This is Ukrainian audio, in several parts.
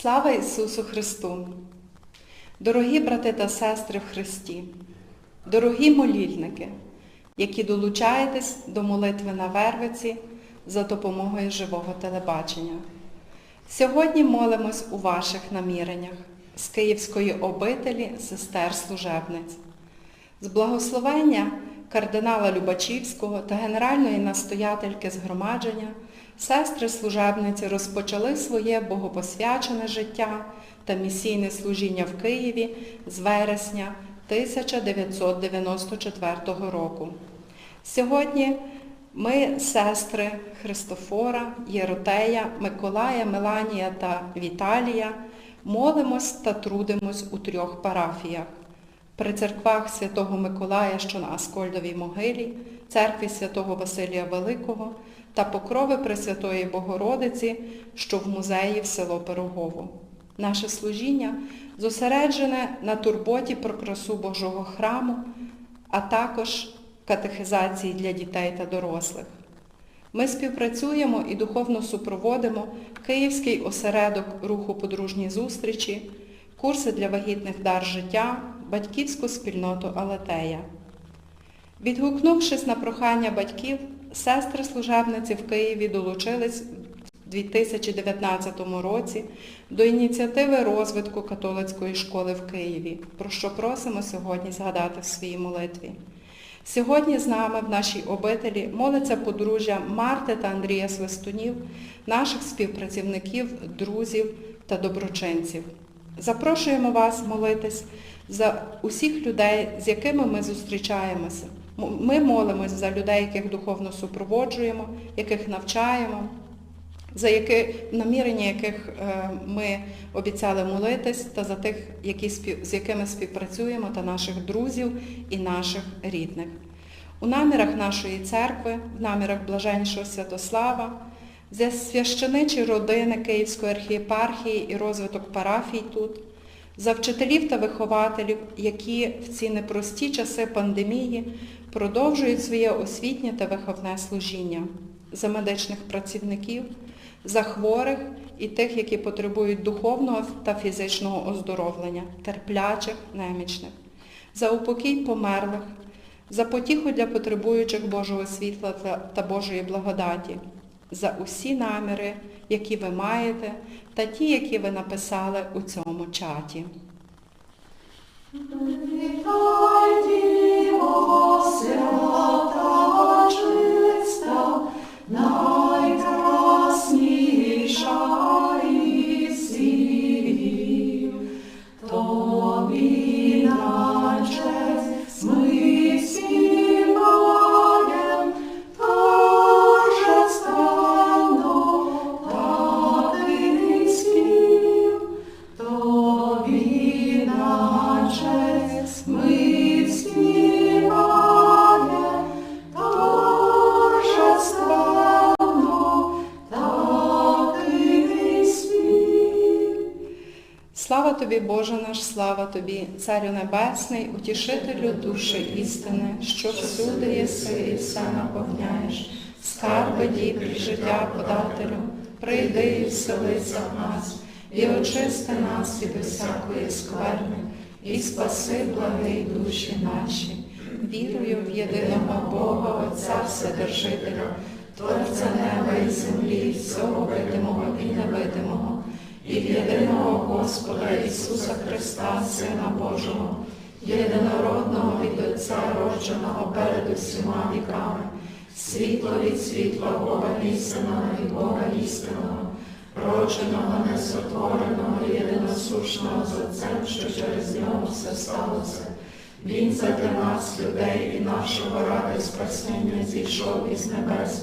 Слава Ісусу Христу! Дорогі брати та сестри в Христі, дорогі молільники, які долучаєтесь до молитви на Вервиці за допомогою живого телебачення. Сьогодні молимось у ваших наміреннях з Київської обителі сестер служебниць. З благословення кардинала Любачівського та генеральної настоятельки згромадження сестри служебниці розпочали своє богопосвячене життя та місійне служіння в Києві з вересня 1994 року. Сьогодні ми, сестри Христофора, Єротея, Миколая, Меланія та Віталія, молимось та трудимось у трьох парафіях. При церквах Святого Миколая, що на Аскольдовій могилі, церкві Святого Василія Великого та покрови Пресвятої Богородиці, що в музеї в село Пирогово. Наше служіння зосереджене на турботі про красу Божого храму, а також катехизації для дітей та дорослих. Ми співпрацюємо і духовно супроводимо Київський осередок руху подружній зустрічі, курси для вагітних дар життя, батьківську спільноту Алатея. Відгукнувшись на прохання батьків, сестри служебниці в Києві долучились в 2019 році до ініціативи розвитку католицької школи в Києві, про що просимо сьогодні згадати в своїй молитві. Сьогодні з нами в нашій обителі молиться подружжя Марти та Андрія Свистунів, наших співпрацівників, друзів та доброчинців. Запрошуємо вас молитись за усіх людей, з якими ми зустрічаємося. Ми молимось за людей, яких духовно супроводжуємо, яких навчаємо, за які, намірення яких е, ми обіцяли молитись, та за тих, які, з якими співпрацюємо, та наших друзів і наших рідних. У намірах нашої церкви, в намірах Блаженнішого Святослава, за священичі родини Київської архієпархії і розвиток парафій тут, за вчителів та вихователів, які в ці непрості часи пандемії продовжують своє освітнє та виховне служіння, за медичних працівників, за хворих і тих, які потребують духовного та фізичного оздоровлення, терплячих, немічних, за упокій померлих, за потіху для потребуючих Божого світла та Божої благодаті, за усі наміри, які ви маєте, та ті, які ви написали у цьому чаті. Вітаймо, свята Слава тобі, Боже наш, слава тобі, Царю Небесний, утішителю душі істини, що всюди єси і все наповняєш, скарби дібрі життя подателю, прийди і вселися в нас, і очисти нас від усякої скверни, і спаси благий душі наші. Вірую в єдиного Бога, Отця Вседержителя, Творця неба і землі, всього видимого і невидимого, і в єдиного Господа Ісуса Христа, Сина Божого, єдинородного від Отця, родженого перед усіма віками, світло від світла Бога істинного від Бога істинного, родженого, несотвореного, єдиносушного з Отцем, що через нього все сталося. Він задля нас, людей і нашого ради спасіння зійшов із небес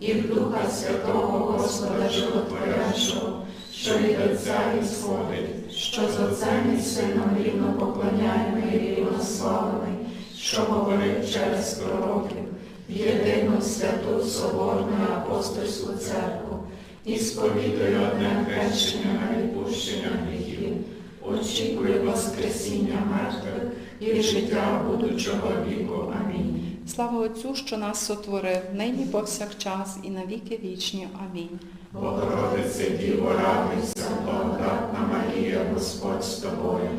І в Духа Святого Господа Животворящого, що від Отця і сходить, що з Отцем і Сином рівно поклоняємо і рівно що говорив через пророків, в єдину святу Соборну і апостольську церкву, і сповідую одне хрещення на відпущення гріхів, очікую Воскресіння мертвих і життя будучого віку. Амінь. Слава Отцю, що нас сотворив, нині повсякчас і на віки вічні. Амінь. Богородице Діво, радуйся, благодатна Марія, Господь з тобою,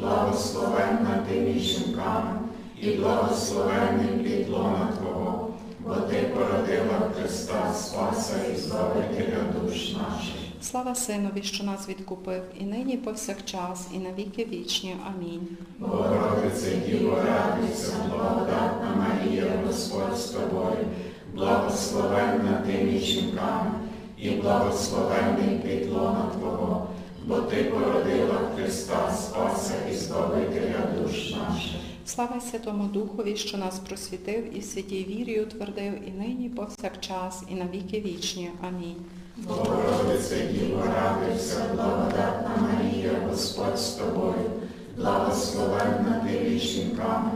благословенна ти між жінками, і благословенний плід лона Твого, бо ти породила Христа, Спаса і Збавителя душ наших. Слава Синові, що нас відкупив, і нині повсякчас, і на віки вічні. Амінь. Богородице Діво, радуйся, благодатна Марія, Господь з тобою, благословенна ти між жінками, і благословенний плід лона Твого, бо ти породила Христа, Спаса і Збавителя душ наших. Слава Святому Духові, що нас просвітив і в святій вірі утвердив, і нині повсякчас, і на віки вічні. Амінь. Богородице Діво, радуйся, благодатна Марія, Господь з тобою, благословенна ти між жінками,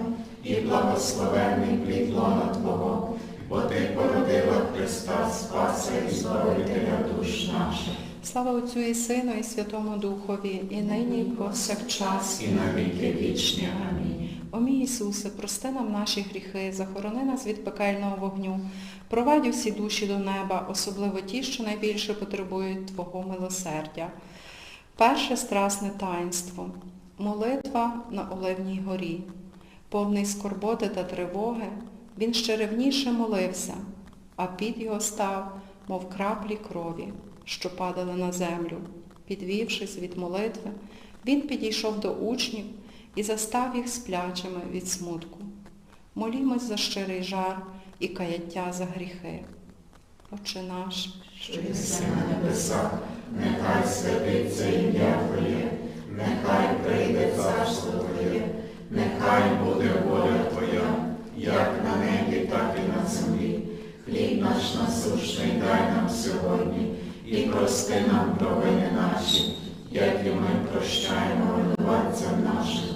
і благословенний плід лона Твого, бо ти породила Христа, Спаса і Збавителя душ наших. Слава Отцю і Сину, і Святому Духові, і нині і повсякчас. І на віки вічні. Амінь. О мій Ісусе, прости нам наші гріхи, захорони нас від пекельного вогню, провадь усі душі до неба, особливо ті, що найбільше потребують Твого милосердя. Перше страсне таїнство. Молитва на Оливній горі. Повний скорботи та тривоги, він ще ревніше молився, а під його став, мов краплі крові, що падали на землю. Підвівшись від молитви, він підійшов до учнів і застав їх сплячими від смутку. Молімось за щирий жар і каяття за гріхи. Отче наш, що єси на небесах, нехай святиться ім'я Твоє, нехай прийде царство Твоє, нехай буде воля Твоя, як на небі, так і на землі. Хліб наш насущний дай нам сьогодні, і прости нам провини наші, як і ми прощаємо винуватцям нашим,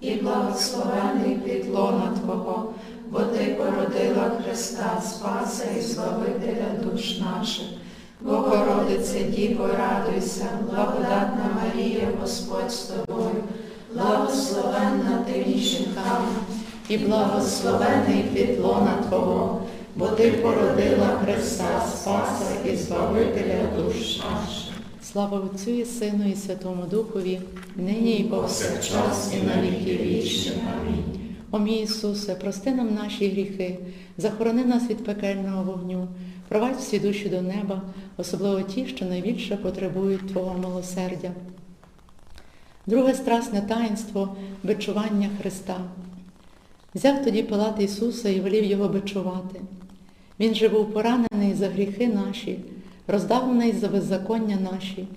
і благословений плід лона Твого, бо Ти породила Христа, Спаса і Збавителя душ наших. Богородице Діво, радуйся, благодатна Марія, Господь з тобою, благословенна ти між жінками, і благословений плід лона Твого, бо Ти породила Христа, Спаса і Збавителя душ наших. Слава Отцю і Сину і Святому Духові, нині і повсякчас і на віки вічні. Амінь. О Ісусе, прости нам наші гріхи, захорони нас від пекельного вогню, провадь всі душі до неба, особливо ті, що найбільше потребують Твого милосердя. Друге страсне таїнство – бичування Христа. Взяв тоді Пилат Ісуса і велів його бичувати. Він же був поранений за гріхи наші, роздавлений за беззаконня наші.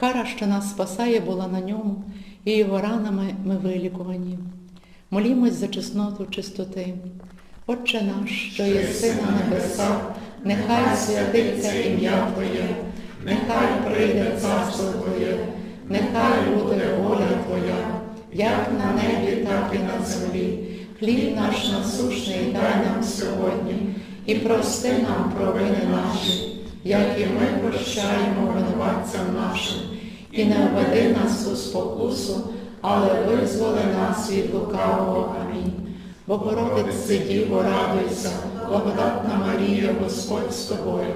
Кара, що нас спасає, була на ньому, і його ранами ми вилікувані. Молімось за чесноту чистоти. Отче наш, що єси на небесах, нехай святиться ім'я Твоє, нехай прийде царство Твоє, нехай буде воля Твоя, як на небі, так і на землі. Хліб наш насушний дай нам сьогодні, і прости нам провини наші, як і ми прощаємо винуватцям нашим, і не введи нас у спокусу, але визволи нас від лукавого. Амінь. Богородице Діво, радуйся, благодатна Марія, Господь з тобою,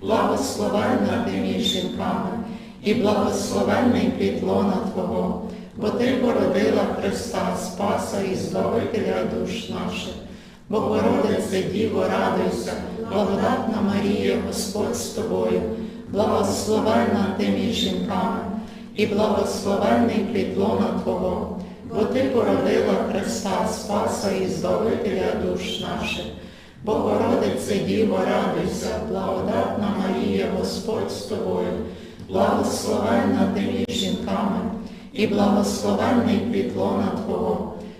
благословенна ти між жінками, і благословенний плід лона Твого, бо Ти породила Христа, Спаса і Збавителя душ наших. Богородице Діво, радуйся, благодатна Марія, Господь з тобою, благословенна ти між жінками, і благословенний плід лона Твого, бо Ти породила Христа, Спаса і Збавителя душ наших. Богородице Діво, радуйся, благодатна Марія, Господь з тобою, благословенна ти між жінками, і благословенний плід лона Твого,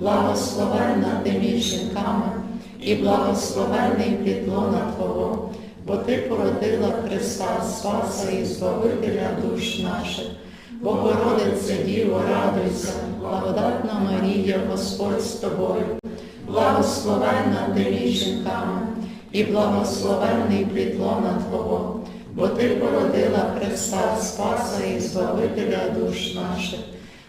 благословенна ти між жінками, і благословенний плід лона Твого, бо Ти породила Христа, Спаса і Збавителя душ наших. Богородице Діво, радуйся, благодатна Марія, Господь з тобою, благословенна ти між жінками, і благословенний плід лона Твого, бо Ти породила Христа, Спаса і Збавителя душ наших.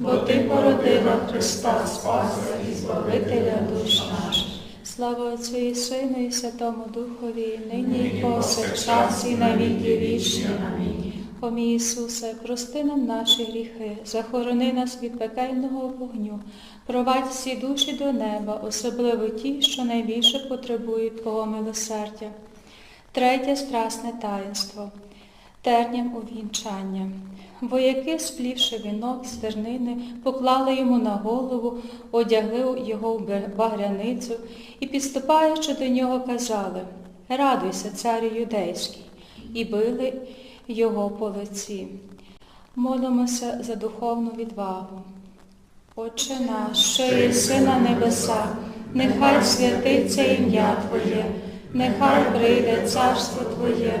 бо Ти породила Христа, Спаса і Збавителя душ наших. Слава Отцю і Сину і Святому Духові, і нині і повсякчас і на віки вічні. Амінь. О Ісусе, прости нам наші гріхи, захорони нас від пекельного вогню, провадь всі душі до неба, особливо ті, що найбільше потребують Твого милосердя. Третє страсне таїнство. Терням увінчання. Вояки, сплівши вінок з тернини, поклали йому на голову, одягли його в багряницю і, підступаючи до нього, казали Радуйся, царю юдейський, і били його по лиці. Молимося за духовну відвагу. Отче наш, що єси на небесах, нехай святиться ім'я Твоє, нехай прийде царство Твоє,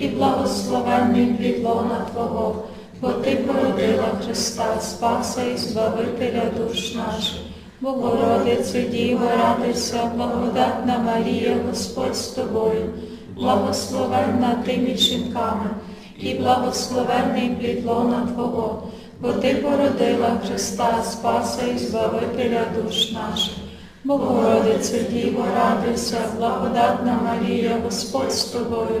і благословенний плід лона Твого, бо ти породила Христа, Спаса і Збавителя душ наших. Богородице Діво, радуйся, благодатна Марія, Господь з тобою, благословенна ти між жінками, і благословенний плід лона Твого, бо ти породила Христа, Спаса і Збавителя душ наших. Богородице Діво, радуйся, благодатна Марія, Господь з тобою,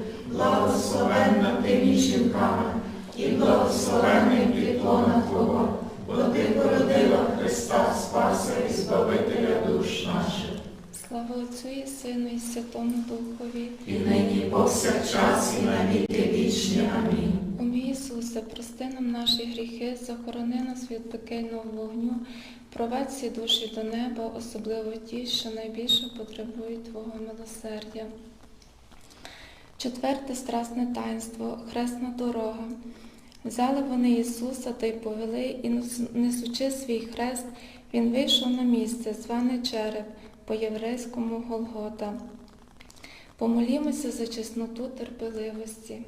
благословенна ти між жінками, і благословенний плід лона Твого, бо ти породила Христа, Спаса і Збавителя душ наших. Слава Отцю і Сину і Святому Духові. І нині повсякчас, і на віки вічні. Амінь. О мій Ісусе, прости нам наші гріхи, захорони нас від пекельного вогню, провадь всі душі до неба, особливо ті, що найбільше потребують Твого милосердя. Четверте страсне таїнство, хресна дорога. Взяли вони Ісуса та й повели, і несучи свій хрест, Він вийшов на місце, зване череп, по єврейському Голгота. Помолімося за чесноту терпеливості.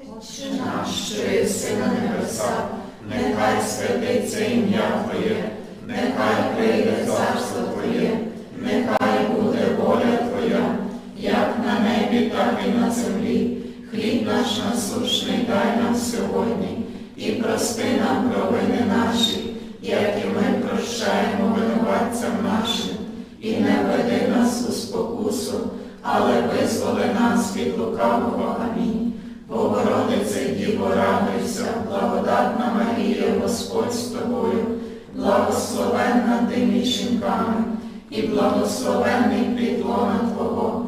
Отче наш, що єси на небесах, нехай святиться ім'я Твоє, нехай прийде царство Твоє, Хліб наш насущний дай нам сьогодні, і прости нам провини наші, як і ми прощаємо винуватцям нашим, і не веди нас у спокусу, але визволи нас від лукавого. Амінь. Богородице Діво, радуйся, благодатна Марія, Господь з тобою, благословенна ти між жінками, і благословенний плід Твого,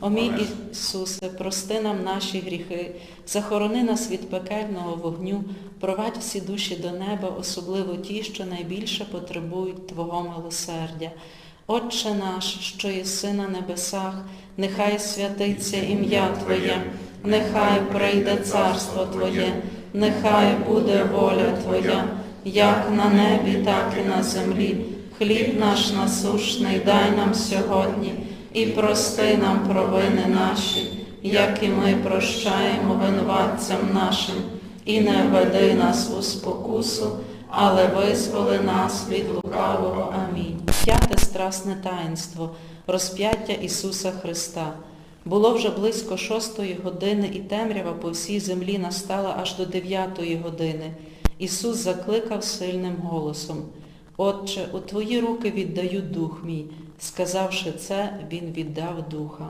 О мій Ісусе, прости нам наші гріхи, захорони нас від пекельного вогню, провадь всі душі до неба, особливо ті, що найбільше потребують Твого милосердя. Отче наш, що єси на небесах, нехай святиться ім'я Твоє, нехай прийде царство Твоє, нехай буде воля Твоя, як на небі, так і на землі. Хліб наш насушний дай нам сьогодні і прости нам провини наші, як і ми прощаємо винуватцям нашим, і не введи нас у спокусу, але визволи нас від лукавого. Амінь. П'яте страсне таїнство, розп'яття Ісуса Христа. Було вже близько шостої години, і темрява по всій землі настала аж до дев'ятої години. Ісус закликав сильним голосом. Отче, у Твої руки віддаю дух мій. Сказавши це, Він віддав духа.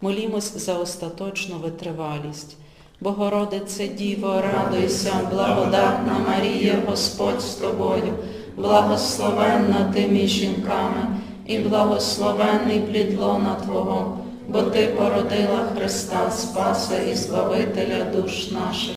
Молімось за остаточну витривалість. Богородице Діво, радуйся, благодатна Марія, Господь з тобою, благословенна ти між жінками, і благословенний плід лона Твого, бо Ти породила Христа, Спаса і Збавителя душ наших.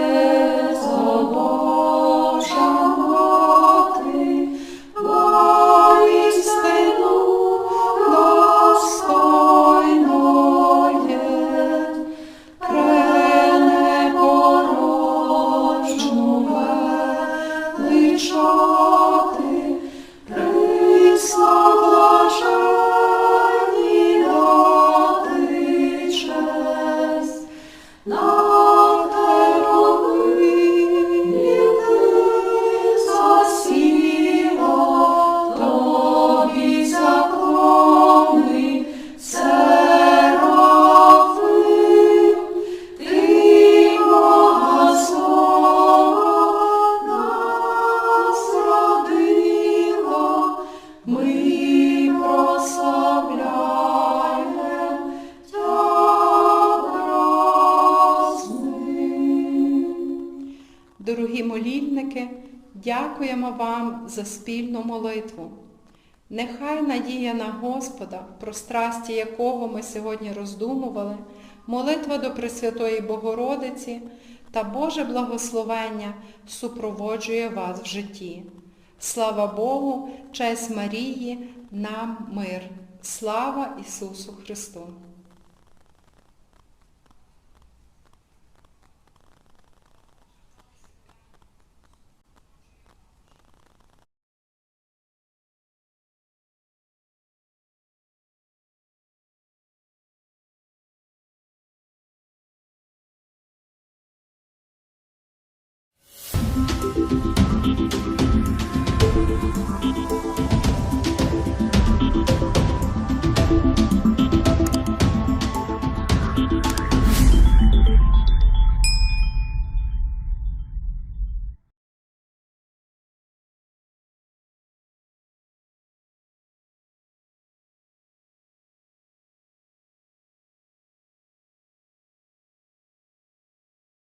за спільну молитву. Нехай надія на Господа, про страсті якого ми сьогодні роздумували, молитва до Пресвятої Богородиці та Боже благословення супроводжує вас в житті. Слава Богу, честь Марії, нам мир. Слава Ісусу Христу!